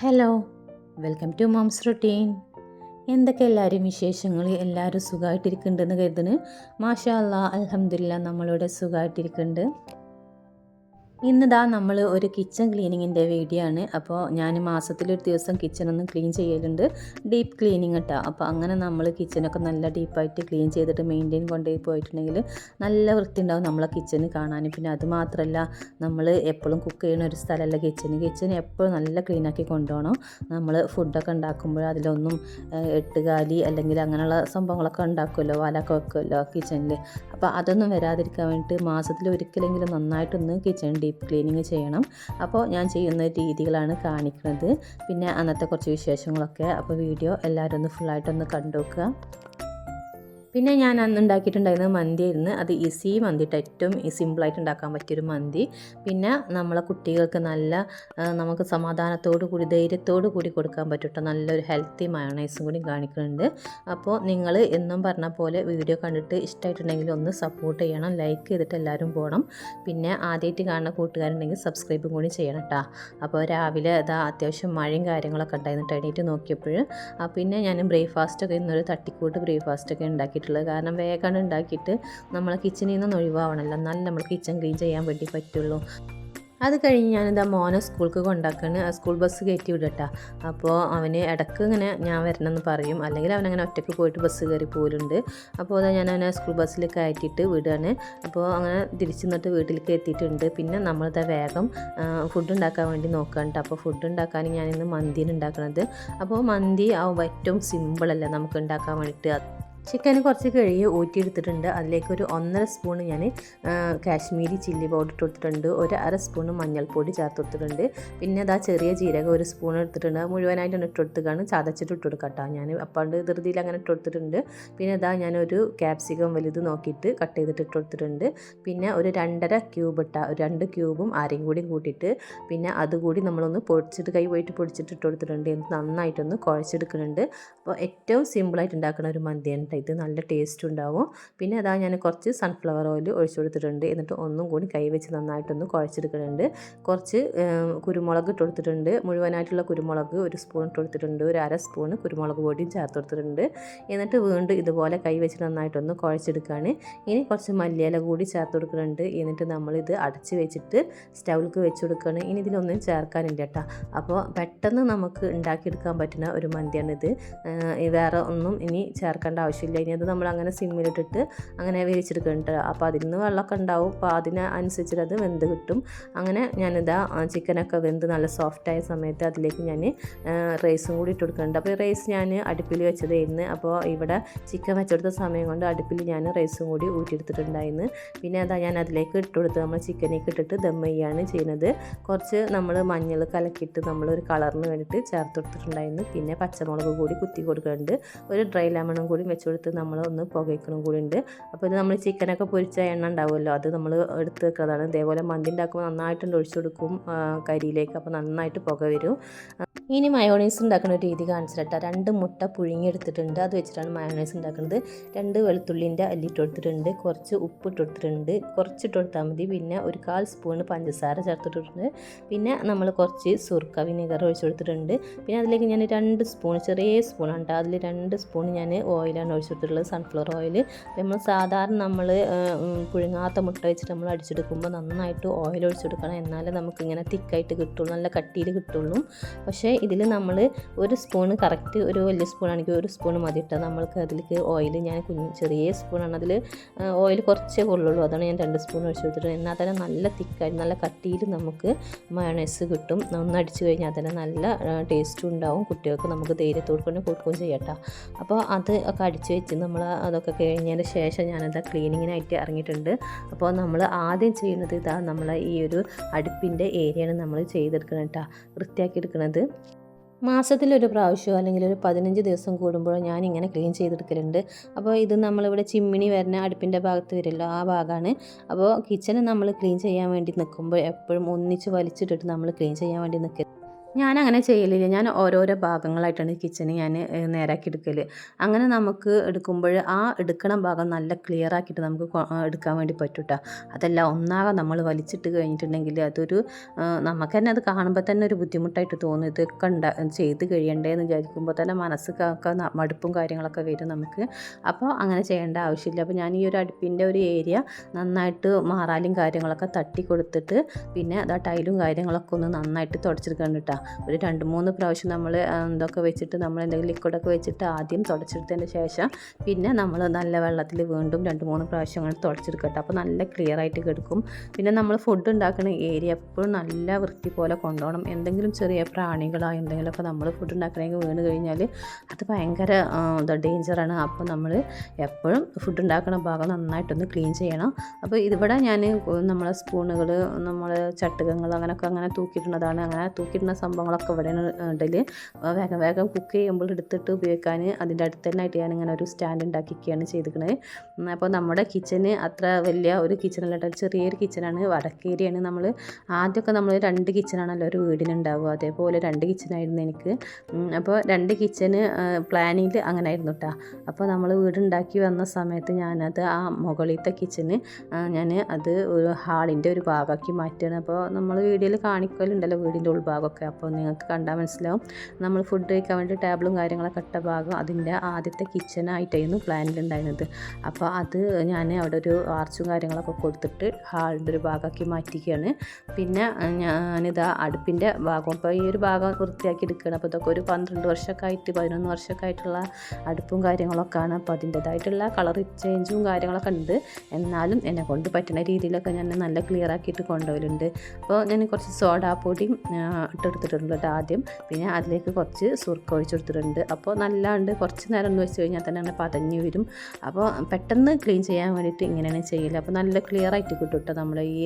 Hello welcome to moms routine എന്തൊക്കെ എല്ലാവരും വിശേഷങ്ങൾ എല്ലാവരും സുഖമായിട്ടിരിക്കുന്നുണ്ടെന്ന് കരുതുന്നു. മാഷാ അല്ലാ അലഹമില്ല നമ്മളിവിടെ സുഖമായിട്ടിരിക്കുന്നുണ്ട് ഇന്നിതാ നമ്മൾ ഒരു കിച്ചൺ ക്ലീനിങ്ങിന്റെ വീഡിയോ ആണ് അപ്പോൾ ഞാൻ മാസത്തിലൊരു ദിവസം കിച്ചണൊന്ന് ക്ലീൻ ചെയ്യലുണ്ട്. ഡീപ്പ് ക്ലീനിങ് കേട്ടോ അപ്പോൾ അങ്ങനെ നമ്മൾ കിച്ചണൊക്കെ നല്ല ഡീപ്പായിട്ട് ക്ലീൻ ചെയ്തിട്ട് മെയിന്റെയിൻ കൊണ്ടുപോയി പോയിട്ടുണ്ടെങ്കിൽ നല്ല വൃത്തി ഉണ്ടാവും നമ്മളെ കിച്ചണ് കാണാൻ പിന്നെ അതുമാത്രമല്ല നമ്മൾ എപ്പോഴും കുക്ക് ചെയ്യുന്ന ഒരു സ്ഥലമല്ല കിച്ചൺ കിച്ചൺ എപ്പോഴും നല്ല ക്ലീനാക്കി കൊണ്ടുപോകണം. നമ്മൾ ഫുഡൊക്കെ ഉണ്ടാക്കുമ്പോൾ അതിലൊന്നും എട്ടുകാലി അല്ലെങ്കിൽ അങ്ങനെയുള്ള സംഭവങ്ങളൊക്കെ ഉണ്ടാക്കുമല്ലോ വലൊക്കെ വെക്കുമല്ലോ കിച്ചണിൽ അപ്പോൾ അതൊന്നും വരാതിരിക്കാൻ വേണ്ടിയിട്ട് മാസത്തിൽ ഒരിക്കലെങ്കിലും നന്നായിട്ടൊന്ന് കിച്ചൺ ഡീപ്പ് ക്ലീനിങ് ചെയ്യണം. അപ്പോൾ ഞാൻ ചെയ്യുന്ന രീതികളാണ് കാണിക്കുന്നത്. പിന്നെ അന്നത്തെ കുറച്ച് വിശേഷങ്ങളൊക്കെ. അപ്പോൾ വീഡിയോ എല്ലാവരും ഒന്ന് ഫുള്ളായിട്ടൊന്ന് കണ്ടു നോക്കുക പിന്നെ ഞാൻ അന്ന് ഉണ്ടാക്കിയിട്ടുണ്ടായിരുന്നത് മന്തിയായിരുന്നു. അത് ഈസി മന്തിയിട്ട് ഏറ്റവും സിമ്പിളായിട്ട് ഉണ്ടാക്കാൻ പറ്റിയൊരു മന്തി. പിന്നെ നമ്മളെ കുട്ടികൾക്ക് നല്ല നമുക്ക് സമാധാനത്തോടു കൂടി ധൈര്യത്തോടു കൂടി കൊടുക്കാൻ പറ്റൂട്ടോ. നല്ലൊരു ഹെൽത്തി മയോണൈസും കൂടി കാണിക്കുന്നുണ്ട്. അപ്പോൾ നിങ്ങൾ എന്നും പറഞ്ഞ പോലെ വീഡിയോ കണ്ടിട്ട് ഇഷ്ടമായിട്ടുണ്ടെങ്കിൽ ഒന്ന് സപ്പോർട്ട് ചെയ്യണം. ലൈക്ക് ചെയ്തിട്ട് എല്ലാവരും പോകണം പിന്നെ ആദ്യമായിട്ട് കാണുന്ന കൂട്ടുകാരുണ്ടെങ്കിൽ സബ്സ്ക്രൈബും കൂടി ചെയ്യണം കേട്ടോ അപ്പോൾ രാവിലെ ഇതാ അത്യാവശ്യം മഴയും കാര്യങ്ങളൊക്കെ ഉണ്ടായിരുന്നു എണീറ്റ് നോക്കിയപ്പോൾ പിന്നെ ഞാൻ ബ്രേക്ക്ഫാസ്റ്റൊക്കെ ഇന്നൊരു തട്ടിക്കൂട്ട് ബ്രേക്ക്ഫാസ്റ്റൊക്കെ ഉണ്ടാക്കിയിട്ടുള്ളത് കാരണം വേഗം ഉണ്ടാക്കിയിട്ട് നമ്മളെ കിച്ചണിൽ നിന്ന് ഒഴിവാവണമല്ലോ എന്നാലും നമ്മൾ കിച്ചൺ ക്ലീൻ ചെയ്യാൻ വേണ്ടി പറ്റുള്ളൂ. അത് കഴിഞ്ഞ് ഞാനിതാ മോനെ സ്കൂൾക്ക് കൊണ്ടാക്കാണ്. സ്കൂൾ ബസ് കയറ്റി വിടട്ടാ. അപ്പോൾ അവന് ഇടയ്ക്ക് ഇങ്ങനെ ഞാൻ വരണമെന്ന് പറയും. അല്ലെങ്കിൽ അവനങ്ങനെ ഒറ്റയ്ക്ക് പോയിട്ട് ബസ് കയറി പോലുണ്ട് അപ്പോൾ അതാ ഞാൻ അവനെ സ്കൂൾ ബസ്സിൽ കയറ്റിയിട്ട് വിടുകയാണ് അപ്പോൾ അങ്ങനെ തിരിച്ചു നിന്നിട്ട് വീട്ടിലേക്ക് എത്തിയിട്ടുണ്ട്. പിന്നെ നമ്മളിതാ വേഗം ഫുഡ് ഉണ്ടാക്കാൻ വേണ്ടി നോക്കുകയാണ് അപ്പോൾ ഫുഡ് ഉണ്ടാക്കാൻ ഞാനിന്ന് മന്തിയാണ് ഉണ്ടാക്കുന്നത് അപ്പോൾ മന്തി ആ ഏറ്റവും സിമ്പിളല്ലേ നമുക്ക് ഉണ്ടാക്കാൻ വേണ്ടിയിട്ട്. ചിക്കൻ കുറച്ച് കഴുകി ഊറ്റിയെടുത്തിട്ടുണ്ട്. അതിലേക്ക് ഒരു ഒന്നര സ്പൂൺ ഞാൻ കാശ്മീരി ചില്ലി പൗഡർ ഇട്ട് കൊടുത്തിട്ടുണ്ട് ഒരു അര സ്പൂൺ മഞ്ഞൾപ്പൊടി ചേർത്ത് കൊടുത്തിട്ടുണ്ട്. പിന്നെ അതാ ചെറിയ ജീരകം ഒരു സ്പൂൺ എടുത്തിട്ടുണ്ട്. മുഴുവനായിട്ട് ഇട്ട് കൊടുത്തുകയാണ് ചതച്ചിട്ട് ഇട്ട് കൊടുക്കാം ഞാൻ അപ്പാണ്ട് ധൃതിയിൽ അങ്ങനെ ഇട്ട് കൊടുത്തിട്ടുണ്ട്. പിന്നെ അതാ ഞാനൊരു ക്യാപ്സിക്കം വലുത് നോക്കിയിട്ട് കട്ട് ചെയ്തിട്ട് ഇട്ട് കൊടുത്തിട്ടുണ്ട്. പിന്നെ ഒരു രണ്ടര ക്യൂബ് ഇട്ട രണ്ട് ക്യൂബും ആരെയും കൂടി കൂട്ടിയിട്ട് പിന്നെ അതുകൂടി നമ്മളൊന്ന് പൊടിച്ചിട്ട് കൈ പോയിട്ട് പൊടിച്ചിട്ട് ഇട്ട് കൊടുത്തിട്ടുണ്ട്. നന്നായിട്ടൊന്ന് കുഴച്ചെടുക്കുന്നുണ്ട്. അപ്പോൾ ഏറ്റവും സിമ്പിളായിട്ട് ഉണ്ടാക്കുന്ന ഒരു മന്തിയാണ് ഇത് നല്ല ടേസ്റ്റ് ഉണ്ടാവും. പിന്നെ അതാ ഞാൻ കുറച്ച് സൺഫ്ലവർ ഓയിൽ ഒഴിച്ചു കൊടുത്തിട്ടുണ്ട്. എന്നിട്ട് ഒന്നും കൂടി കൈ വെച്ച് നന്നായിട്ടൊന്ന് കുഴച്ചെടുക്കുന്നുണ്ട്. കുറച്ച് കുരുമുളക് ഇട്ട് കൊടുത്തിട്ടുണ്ട്. മുഴുവനായിട്ടുള്ള കുരുമുളക് ഒരു സ്പൂൺ ഇട്ട് കൊടുത്തിട്ടുണ്ട്. ഒരു അര സ്പൂൺ കുരുമുളക് പൊടിയും ചേർത്ത് കൊടുത്തിട്ടുണ്ട്. എന്നിട്ട് വീണ്ടും ഇതുപോലെ കൈ വെച്ച് നന്നായിട്ടൊന്ന് കുഴച്ചെടുക്കുകയാണ് ഇനി കുറച്ച് മല്ലിയില കൂടി ചേർത്ത് കൊടുക്കുന്നുണ്ട്. എന്നിട്ട് നമ്മളിത് അടച്ച് വെച്ചിട്ട് സ്റ്റൗവിലേക്ക് വെച്ച് കൊടുക്കുകയാണ് ഇനി ഇതിലൊന്നും ചേർക്കാനില്ല കേട്ടോ. അപ്പോൾ പെട്ടെന്ന് നമുക്ക് ഉണ്ടാക്കിയെടുക്കാൻ പറ്റുന്ന ഒരു മന്തിയാണിത്. വേറെ ഒന്നും ഇനി ചേർക്കേണ്ട ആവശ്യമില്ല ഇനി അത് നമ്മൾ അങ്ങനെ സിമ്മിലിട്ടിട്ട് അങ്ങനെ വേവിച്ചെടുക്കുന്നുണ്ട് അപ്പോൾ അതിൽ നിന്ന് വെള്ളമൊക്കെ ഉണ്ടാവും. അപ്പോൾ അതിന് അനുസരിച്ചിട്ട് അത് വെന്ത് കിട്ടും. അങ്ങനെ ഞാനിതാ ചിക്കനൊക്കെ വെന്ത് നല്ല സോഫ്റ്റായ സമയത്ത് അതിലേക്ക് ഞാൻ റൈസും കൂടി ഇട്ട് കൊടുക്കുന്നുണ്ട്. അപ്പോൾ റൈസ് ഞാൻ അടുപ്പിൽ വെച്ചതായിരുന്നു അപ്പോൾ ഇവിടെ ചിക്കൻ വെച്ചെടുത്ത സമയം കൊണ്ട് അടുപ്പിൽ ഞാൻ റൈസും കൂടി ഊറ്റിയെടുത്തിട്ടുണ്ടായിരുന്നു. പിന്നെ അതാ ഞാൻ അതിലേക്ക് ഇട്ട് കൊടുത്ത് നമ്മൾ ചിക്കനേക്ക് ഇട്ടിട്ട് ദം ചെയ്യാണ് ചെയ്യുന്നത്. കുറച്ച് നമ്മൾ മഞ്ഞൾ കലക്കിയിട്ട് നമ്മൾ ഒരു കളറിന് വേണ്ടിയിട്ട് ചേർത്ത് കൊടുത്തിട്ടുണ്ടായിരുന്നു. പിന്നെ പച്ചമുളക് കൂടി കുത്തി കൊടുക്കുന്നുണ്ട്. ഒരു ഡ്രൈ ലെമണും കൂടി വെച്ച് കൊടുത്ത് നമ്മൾ ഒന്ന് പുകയ്ക്കണം കൂടി ഉണ്ട്. അപ്പോൾ ഇത് നമ്മൾ ചിക്കനൊക്കെ പൊരിച്ച എണ്ണ ഉണ്ടാവുമല്ലോ അത് നമ്മൾ എടുത്ത് വെക്കുന്നതാണ് ഇതേപോലെ മന്തി ഉണ്ടാക്കുമ്പോൾ നന്നായിട്ടുണ്ട് ഒഴിച്ചു കൊടുക്കും കരിയിലേക്ക്. അപ്പോൾ നന്നായിട്ട് പുക വരും. ഇനി മയോണൈസ് ഉണ്ടാക്കുന്ന രീതി കാണിച്ചിട്ടാ രണ്ട് മുട്ട പുഴുങ്ങിയെടുത്തിട്ടുണ്ട്. അത് വെച്ചിട്ടാണ് മയോണൈസ് ഉണ്ടാക്കുന്നത്. രണ്ട് വെളുത്തുള്ളിന്റെ അല്ലിട്ട് കൊടുത്തിട്ടുണ്ട്. കുറച്ച് ഉപ്പ് ഇട്ട് കൊടുത്തിട്ടുണ്ട്. കുറച്ച് ഇട്ട് കൊടുത്താൽ മതി. പിന്നെ ഒരു കാൽ സ്പൂൺ പഞ്ചസാര ചേർത്തിട്ടുണ്ട് പിന്നെ നമ്മൾ കുറച്ച് സുർക്ക വിനെഗർ ഒഴിച്ച് കൊടുത്തിട്ടുണ്ട്. പിന്നെ അതിലേക്ക് ഞാൻ രണ്ട് സ്പൂൺ ചെറിയ സ്പൂണാണ് കേട്ടോ. അതിൽ രണ്ട് സ്പൂൺ ഞാൻ ഓയിലാണ് ഒഴിച്ച് കൊടുത്തിട്ടുള്ളത്. സൺഫ്ലവർ ഓയിൽ നമ്മൾ സാധാരണ നമ്മൾ പുഴുങ്ങാത്ത മുട്ട വെച്ചിട്ട് നമ്മൾ അടിച്ചെടുക്കുമ്പോൾ നന്നായിട്ട് ഓയിൽ ഒഴിച്ചെടുക്കണം എന്നാലേ നമുക്ക് ഇങ്ങനെ തിക്കായിട്ട് കിട്ടുള്ളൂ. നല്ല കട്ടിയിൽ കിട്ടുള്ളൂ. പക്ഷേ ഇതിൽ നമ്മൾ ഒരു സ്പൂണ് കറക്റ്റ് ഒരു വലിയ സ്പൂണാണെങ്കിൽ ഒരു സ്പൂൺ മതി ഇട്ടാൽ നമ്മൾക്ക് അതിലേക്ക് ഓയിൽ ഞാൻ കുഞ്ഞ് ചെറിയ സ്പൂണാണ് അതിൽ ഓയിൽ കുറച്ചേ കൊള്ളുള്ളൂ. അതാണ് ഞാൻ രണ്ട് സ്പൂൺ ഒഴിച്ച് കൊടുത്തിട്ട് എന്നാൽ തന്നെ നല്ല തിക്കായി നല്ല കട്ടിയിൽ നമുക്ക് മയോണൈസ് കിട്ടും. ഒന്ന് അടിച്ചു കഴിഞ്ഞാൽ തന്നെ നല്ല ടേസ്റ്റും ഉണ്ടാവും. കുട്ടികൾക്ക് നമുക്ക് ധൈര്യത്തോട് കൊണ്ട് കൊടുക്കുകയും ചെയ്യട്ടോ അപ്പോൾ അത് ഒക്കെ അടിച്ച് വെച്ച് നമ്മൾ അതൊക്കെ കഴിഞ്ഞതിന് ശേഷം ഞാനത് ക്ലീനിങ്ങിനായിട്ട് ഇറങ്ങിയിട്ടുണ്ട്. അപ്പോൾ നമ്മൾ ആദ്യം ചെയ്യുന്നത് ഇതാ നമ്മളെ ഈ ഒരു അടുപ്പിന്റെ ഏരിയയാണ് നമ്മൾ ചെയ്തെടുക്കണം കേട്ടോ വൃത്തിയാക്കി എടുക്കുന്നത്. മാസത്തിലൊരു പ്രാവശ്യമോ അല്ലെങ്കിൽ ഒരു പതിനഞ്ച് ദിവസം കൂടുമ്പോഴോ ഞാൻ ഇങ്ങനെ ക്ലീൻ ചെയ്തെടുക്കലുണ്ട്. അപ്പോൾ ഇത് നമ്മളിവിടെ ചിമ്മിണി വരുന്ന അടുപ്പിന്റെ ഭാഗത്ത് വരുമല്ലോ ആ ഭാഗമാണ് അപ്പോൾ കിച്ചൺ നമ്മൾ ക്ലീൻ ചെയ്യാൻ വേണ്ടി നിൽക്കുമ്പോൾ എപ്പോഴും ഒന്നിച്ച് വലിച്ചിട്ടിട്ട് നമ്മൾ ക്ലീൻ ചെയ്യാൻ വേണ്ടി നിൽക്കരുത്. ഞാൻ അങ്ങനെ ചെയ്യലില്ല. ഞാൻ ഓരോരോ ഭാഗങ്ങളായിട്ടാണ് കിച്ചണ് ഞാൻ നേരാക്കി എടുക്കൽ അങ്ങനെ നമുക്ക് എടുക്കുമ്പോൾ ആ എടുക്കണ ഭാഗം നല്ല ക്ലിയർ ആക്കിയിട്ട് നമുക്ക് എടുക്കാൻ വേണ്ടി പറ്റൂട്ടോ. അതല്ല ഒന്നാകെ നമ്മൾ വലിച്ചിട്ട് കഴിഞ്ഞിട്ടുണ്ടെങ്കിൽ അതൊരു നമുക്ക് തന്നെ അത് കാണുമ്പോൾ തന്നെ ഒരു ബുദ്ധിമുട്ടായിട്ട് തോന്നും. ഇതൊക്കെ ഉണ്ടാ ചെയ്ത് കഴിയണ്ടേ എന്ന് വിചാരിക്കുമ്പോൾ തന്നെ മനസ്സൊക്കെ മടുപ്പും കാര്യങ്ങളൊക്കെ വരും നമുക്ക്. അപ്പോൾ അങ്ങനെ ചെയ്യേണ്ട ആവശ്യമില്ല. അപ്പോൾ ഞാൻ ഈ ഒരു അടുപ്പിന്റെ ഒരു ഏരിയ നന്നായിട്ട് മാറാലും കാര്യങ്ങളൊക്കെ തട്ടി കൊടുത്തിട്ട് പിന്നെ അതാ ടൈലും കാര്യങ്ങളൊക്കെ ഒന്ന് നന്നായിട്ട് തുടച്ചെടുക്കണം കേട്ടോ ഒരു രണ്ട് മൂന്ന് പ്രാവശ്യം നമ്മൾ എന്തൊക്കെ വെച്ചിട്ട് നമ്മൾ എന്തെങ്കിലും ലിക്വിഡൊക്കെ വെച്ചിട്ട് ആദ്യം തുടച്ചെടുത്തതിന് ശേഷം പിന്നെ നമ്മൾ നല്ല വെള്ളത്തിൽ വീണ്ടും രണ്ട് മൂന്ന് പ്രാവശ്യം അങ്ങനെ തുടച്ചെടുക്കട്ടെ അപ്പോൾ നല്ല ക്ലിയർ ആയിട്ട് കിടക്കും. പിന്നെ നമ്മൾ ഫുഡ് ഉണ്ടാക്കുന്ന ഏരിയ എപ്പോഴും നല്ല വൃത്തി പോലെ കൊണ്ടുപോകണം. എന്തെങ്കിലും ചെറിയ പ്രാണികളോ എന്തെങ്കിലുമൊക്കെ നമ്മൾ ഫുഡ് ഉണ്ടാക്കണമെങ്കിൽ വീണ് കഴിഞ്ഞാൽ അത് ഭയങ്കര ഡേഞ്ചറാണ് അപ്പോൾ നമ്മൾ എപ്പോഴും ഫുഡ് ഉണ്ടാക്കുന്ന ഭാഗം നന്നായിട്ടൊന്ന് ക്ലീൻ ചെയ്യണം. അപ്പോൾ ഇവിടെ ഞാൻ നമ്മളെ സ്പൂണുകൾ നമ്മൾ ചട്ടുകങ്ങൾ അങ്ങനെയൊക്കെ അങ്ങനെ തൂക്കിയിട്ടുള്ളതാണ് അങ്ങനെ തൂക്കിയിടുന്ന സംഭവങ്ങളൊക്കെ ഇവിടെയാണ് ഇടൽ വേഗം വേഗം കുക്ക് ചെയ്യുമ്പോൾ എടുത്തിട്ട് ഉപയോഗിക്കാൻ അതിന്റെ അടുത്ത് തന്നെ ആയിട്ട് ഞാൻ ഇങ്ങനെ ഒരു സ്റ്റാൻഡ് ഉണ്ടാക്കിയൊക്കെയാണ് ചെയ്തിരിക്കുന്നത് അപ്പോൾ നമ്മുടെ കിച്ചന് അത്ര വലിയ ഒരു കിച്ചണല്ല ചെറിയൊരു കിച്ചണാണ് വടക്കേരിയാണ് നമ്മൾ ആദ്യമൊക്കെ നമ്മൾ രണ്ട് കിച്ചണാണല്ലോ ഒരു വീടിനുണ്ടാവുക. അതേപോലെ രണ്ട് കിച്ചണായിരുന്നു എനിക്ക്. അപ്പോൾ രണ്ട് കിച്ചന് പ്ലാനിങ്ങിൽ അങ്ങനെ ആയിരുന്നു കേട്ടോ അപ്പോൾ നമ്മൾ വീടുണ്ടാക്കി വന്ന സമയത്ത് ഞാനത് ആ മുകളിലത്തെ കിച്ചന് ഞാൻ അത് ഒരു ഹാളിന്റെ ഒരു ഭാഗമാക്കി മാറ്റുകയാണ്. അപ്പോൾ നമ്മൾ വീഡിയോയിൽ കാണിക്കലുണ്ടല്ലോ വീടിന്റെ ഉൾഭാഗമൊക്കെ. അപ്പോൾ നിങ്ങൾക്ക് കണ്ടാൽ മനസ്സിലാവും. നമ്മൾ ഫുഡ് കഴിക്കാൻ വേണ്ടി ടേബിളും കാര്യങ്ങളൊക്കെ ഇട്ട ഭാഗം അതിന്റെ ആദ്യത്തെ കിച്ചണായിട്ടായിരുന്നു പ്ലാനിലുണ്ടായിരുന്നത് അപ്പോൾ അത് ഞാൻ അവിടെ ഒരു ആർച്ചും കാര്യങ്ങളൊക്കെ കൊടുത്തിട്ട് ഹാളിന്റെ ഒരു ഭാഗമാക്കി മാറ്റിക്കുകയാണ് പിന്നെ ഞാനിതാ അടുപ്പിന്റെ ഭാഗം അപ്പോൾ ഈ ഒരു ഭാഗം വൃത്തിയാക്കി എടുക്കുകയാണ്. അപ്പോൾ ഇതൊക്കെ ഒരു പന്ത്രണ്ട് വർഷമൊക്കെ ആയിട്ട് പതിനൊന്ന് വർഷമൊക്കെ ആയിട്ടുള്ള അടുപ്പും കാര്യങ്ങളൊക്കെയാണ്. അപ്പോൾ അതിന്റേതായിട്ടുള്ള കളർ ചേഞ്ചും കാര്യങ്ങളൊക്കെ ഉണ്ട്. എന്നാലും എന്നെ കൊണ്ട് പറ്റുന്ന രീതിയിലൊക്കെ ഞാൻ നല്ല ക്ലിയർ ആക്കിയിട്ട് കൊണ്ടുപോകലുണ്ട്. അപ്പോൾ ഞാൻ കുറച്ച് സോഡാപ്പൊടിയും ഇട്ടെടുത്തിട്ടുണ്ട് കേട്ടോ ആദ്യം. പിന്നെ അതിലേക്ക് കുറച്ച് സുർക്ക ഒഴിച്ചെടുത്തിട്ടുണ്ട് അപ്പോൾ നല്ലാണ്ട് കുറച്ച് നേരം ഒന്ന് വെച്ച് കഴിഞ്ഞാൽ തന്നെ അങ്ങനെ പതഞ്ഞ് വരും. അപ്പോൾ പെട്ടെന്ന് ക്ലീൻ ചെയ്യാൻ വേണ്ടിയിട്ട് ഇങ്ങനെയാണ് ചെയ്യൽ. അപ്പോൾ നല്ല ക്ലിയർ ആയിട്ട് കിട്ടും കേട്ടോ നമ്മൾ ഈ